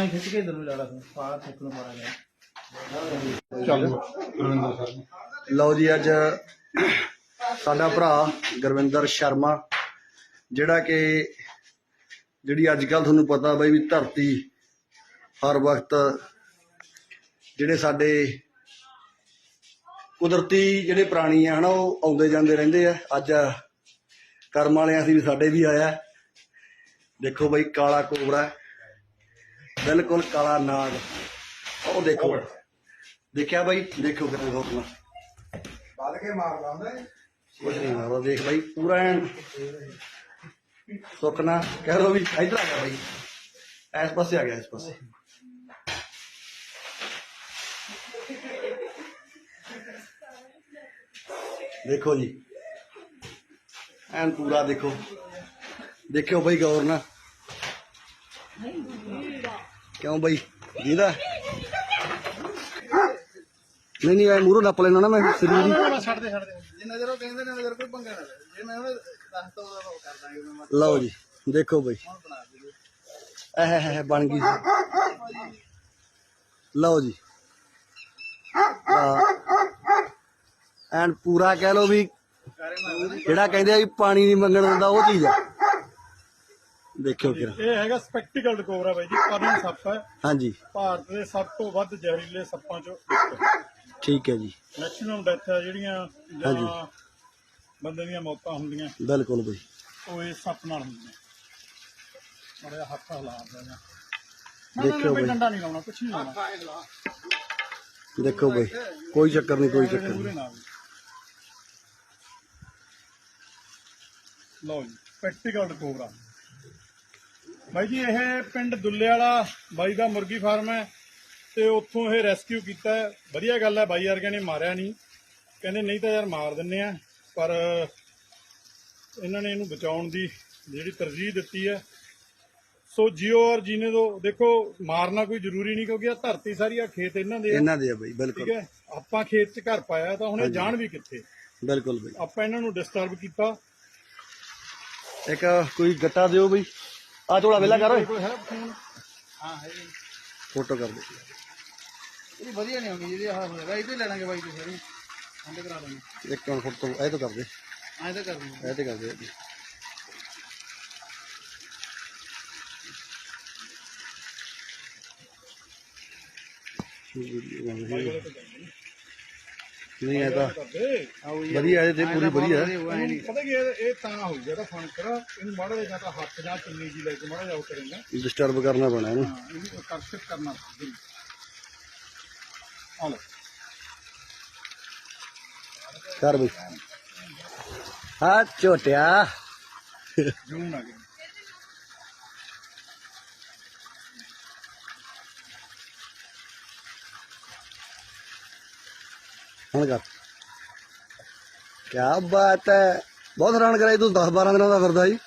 ਆਈ ਖਿੱਚ ਕੇ ਇਧਰ ਨੂੰ ਲਾ ਤੂੰ ਪਾਰ ਖਿੱਚ ਨੂੰ ਮਾਰਾ ਗਿਆ ਲਓ ਜੀ, ਅੱਜ ਸਾਡਾ ਭਰਾ ਗੁਰਵਿੰਦਰ ਸ਼ਰਮਾ, ਜਿਹੜਾ ਕਿ ਜਿਹੜੀ ਅੱਜ ਕੱਲ ਤੁਹਾਨੂੰ ਪਤਾ ਬਈ ਵੀ ਧਰਤੀ ਹਰ ਵਕਤ ਜਿਹੜੇ ਸਾਡੇ ਕੁਦਰਤੀ ਜਿਹੜੇ ਪ੍ਰਾਣੀ ਆ, ਹਨਾ, ਉਹ ਆਉਂਦੇ ਜਾਂਦੇ ਰਹਿੰਦੇ ਆ। ਅੱਜ ਕਰਮ ਵਾਲਿਆਂ ਸੀ ਵੀ ਸਾਡੇ ਵੀ ਆਇਆ। ਦੇਖੋ ਬਈ ਕਾਲਾ ਕੋਬਰਾ। ਹੈ। ਬਿਲਕੁਲ ਕਾਲਾ ਨਾਗ। ਉਹ ਦੇਖੋ। ਦੇਖਿਆ ਬਾਈ? ਦੇਖੋ ਕਿੰਨਾ ਹੋਰ ਨਾ। ਵੱਧ ਕੇ ਮਾਰ ਲਾਉਂਦਾ ਕੁਝ ਨਹੀਂ ਮਾਰਦਾ। ਦੇਖ ਬਾਈ ਪੂਰਾ ਐਨ ਸੁੱਕਣਾ ਕਹਿ ਲੋ ਵੀ ਇਧਰ ਆ ਗਿਆ ਬਾਈ। ਇਸ ਪਾਸੇ ਆ ਗਿਆ ਇਸ ਪਾਸੇ। ਦੇਖੋ ਜੀ। ਐਨ ਪੂਰਾ ਦੇਖੋ। ਦੇਖਿਓ ਬਾਈ ਗੌਰ ਨਾਲ। ਕਿਉਂ ਬਾਈ? ਦੀਦਾ ਨਹੀਂ ਨਹੀਂ, ਐ ਮੂਰੋਂ ਨੱਪ ਲੈਣਾ ਨਾ ਮੈਂ ਸਰੀਰ ਹੀ ਛੱਡ ਦੇ ਛੱਡ ਦੇ ਜਿੰਨਾ ਚਿਰ ਕਹਿੰਦੇ ਨੇ ਨਜ਼ਰ ਕੋਈ ਪੰਗਾ ਨਾ ਲੈ ਜੇ ਮੈਂ ਉਹਨੇ ਦੱਸ ਤਾ ਉਹਦਾ ਉਹ ਕਰ ਦਾਂਗੇ ਮੈਂ ਲਓ ਜੀ, ਦੇਖੋ ਬਈ। ਹੁਣ ਬਣਾ ਦੇ ਇਹ ਇਹ ਬਣ ਗਈ ਜੀ। ਲਓ ਜੀ। ਐਂਡ ਪੂਰਾ ਕਹਿ ਲਓ ਵੀ ਜਿਹੜਾ ਕਹਿੰਦੇ ਆ ਵੀ ਪਾਣੀ ਨਹੀਂ ਮੰਗਣ ਦਿੰਦਾ ਉਹ ਚੀਜ਼ ਆ। ਦੇਖਿਓ ਕਿਰਾ ਇਹ ਹੈਗਾ ਸਪੈਕਟੀਕਲਡ ਕੋਬਰਾ ਬਾਈ ਜੀ ਪਰਨ ਸੱਪ ਹੈ। ਹਾਂਜੀ। ਭਾਰਤ ਦੇ ਸਭ ਤੋਂ ਵੱਧ ਜ਼ਹਿਰੀਲੇ ਸੱਪਾਂ ਚੋਂ ਇੱਕ ਹੈ। ਠੀਕ ਹੈ ਜੀ। ਮੈਕਸਿਮਮ ਡੈਥ ਹੈ ਜਿਹੜੀਆਂ ਜਾਂ ਹਾਂਜੀ। ਬੰਦੇ ਦੀਆਂ ਮੌਤਾਂ ਹੁੰਦੀਆਂ। ਬਿਲਕੁਲ ਬਈ। ਉਹ ਇਸ ਸੱਪ ਨਾਲ ਹੁੰਦੀਆਂ। ਬੜਾ ਹੱਥ ਹਿਲਾ ਦਿੰਦਾ ਦੇਖਿਓ ਬਈ। ਡੰਡਾ ਨਹੀਂ ਲਾਉਣਾ ਕੁਛ ਨਹੀਂ ਲਾਉਣਾ। ਦੇਖੋ ਬਈ। ਕੋਈ ਚੱਕਰ ਨਹੀਂ ਕੋਈ ਚੱਕਰ ਨਹੀਂ। ਨਾ। ਲਓ ਜੀ ਸਪੈਕਟੀਕਲਡ ਕੋਬਰਾ ਬਾਈ ਜੀ ਇਹ ਪਿੰਡ ਦੁੱਲੇ ਵਾਲਾ ਬਾਈ ਦਾ ਮੁਰਗੀ ਫਾਰਮ ਹੈ ਤੇ ਉੱਥੋਂ ਇਹ ਰੈਸਕਿਊ ਕੀਤਾ ਹੈ। ਵਧੀਆ ਗੱਲ ਹੈ ਬਾਈ ਵਰਗੇ ਨੇ ਮਾਰਿਆ ਨਹੀਂ। ਕਹਿੰਦੇ ਨਹੀਂ ਤਾਂ ਯਾਰ ਮਾਰ ਦਿੰਨੇ ਆ ਪਰ ਇਹਨਾਂ ਨੇ ਇਹਨੂੰ ਬਚਾਉਣ ਦੀ ਜਿਹੜੀ ਤਰਜੀਹ ਦਿੱਤੀ ਹੈ। ਸੋ ਜੀਓ ਔਰ ਜੀਨੇ ਦੋ ਦੇਖੋ ਮਾਰਨਾ ਕੋਈ ਜ਼ਰੂਰੀ ਨਹੀਂ ਕਿਉਂਕਿ ਇਹ ਧਰਤੀ ਸਾਰੀ ਆ ਖੇਤ ਇਹਨਾਂ ਦੇ ਆ। ਇਹਨਾਂ ਦੇ ਆ ਬਈ ਠੀਕ ਬਿਲਕੁਲ ਹੈ? ਆਪਾਂ ਖੇਤ 'ਚ ਘਰ ਪਾਇਆ ਤਾਂ ਹੁਣ ਇਹ ਜਾਣ ਵੀ ਕਿੱਥੇ? ਬਿਲਕੁਲ ਬਈ। ਆਪਾਂ ਇਹਨਾਂ ਨੂੰ ਡਿਸਟਰਬ ਕੀਤਾ। ਇੱਕ ਕੋਈ ਗੱਟਾ ਦਿਓ ਬਈ। ਆ ਝੋਲਾ ਵੇਲਾ ਕਰ ਓਏ ਕੋਈ ਹੈ ਫੋਨ ਹਾਂ ਹੈ ਜੀ ਫੋਟੋ ਕਰ ਦੇ ਇਹ ਵਧੀਆ ਨਹੀਂ ਹੋਣੀ ਜਿਹੜੀ ਆਹ ਹੋਏਗਾ ਇਹ ਤੇ ਲੈ ਲਾਂਗੇ ਬਾਈ ਤੁਸੀਂ ਹੰਦੇ ਕਰਾ ਦਾਂਗੇ ਇੱਕ ਮਿੰਟ ਫੋਟੋ ਇਹ ਤੋਂ ਕਰ ਦੇ ਐਂ ਤਾਂ ਕਰ ਦੂੰਗਾ ਇਹ ਤੇ ਕਰ ਦੇ ਨਹੀਂ ਤਾਂ ਕਰਦੇ ਵਧੀਆ ਇਹ ਤੇ ਪੂਰੀ ਵਧੀਆ ਪਤਾ ਕੀ ਇਹ ਤਾਂ ਹੋ ਗਿਆ ਤਾਂ ਫਣਕਰ ਇਹਨੂੰ ਮਾੜਾ ਜਿਹਾ ਤਾਂ ਹੱਥ ਜਾਂ ਚੁੰਨੀ ਜੀ ਲੈ ਕੇ ਮਾੜਾ ਜਿਹਾ ਉਹ ਕਰੇਗਾ। ਡਿਸਟਰਬ ਕਰਨਾ ਪੈਣਾ ਇਹਨੂੰ। ਇਹਨੂੰ ਆਕਰਸ਼ਿਤ ਕਰਨਾ ਜ਼ਰੂਰ ਆ ਲਓ। ਕਰ ਬਈ ਹਾਂ ਝੋਟਿਆ। ਜੂਨ ਆ ਗਿਆ। ਹੁਣ ਕਰ। ਕੀ ਬਾਤ ਹੈ। ਬਹੁਤ ਹੈਰਾਨ ਕਰਾਈ ਤੂੰ 10 12 ਦਿਨਾਂ ਦਾ ਫਿਰਦਾ ਜੀ।